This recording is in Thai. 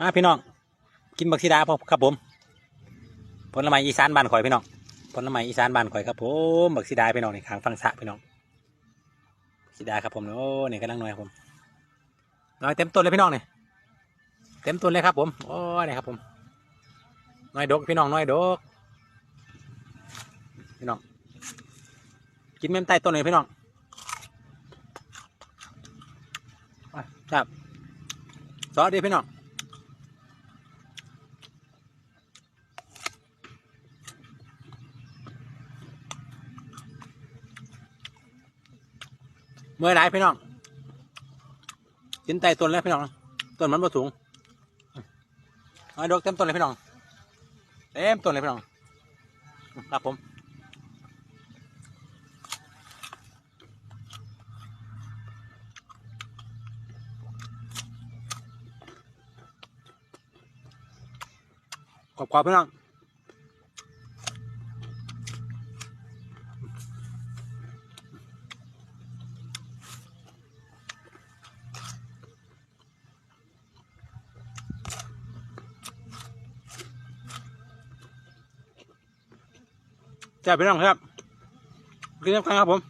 มาพี่น้อง กินบักซีดาพอครับผมผลไม้อีสานบ้านข่อยพี่น้องผลไม้อีสานบ้านข่อยครับผมบักซีดาพี่น้องนี่ขางฟังสะพี่น้องบักซีดาครับผมโอ้เนี่ยกำลังหน่อยครับผมหน่อยเต็มต้นเลยพี่น้องนี่เต็มต้นเลยครับ ผมโอ้เนี่ยครับผมหน่อยดกพี่น้องหน่อยดกพี่น้องกินแม่มใต้ต้นเลยพี่น้องครับซอสดีพี่น้อง เมื่อไรพี่น้องกินไตต้นแล้วพี่น้องต้นมันบ่สูงเอาดอกเต็มต้นเลยพี่น้องเต็มต้นเลยพี่น้องครับผมขอบคุณพี่น้อง จ้าพี่น้องครับกินน้ำกันครับผม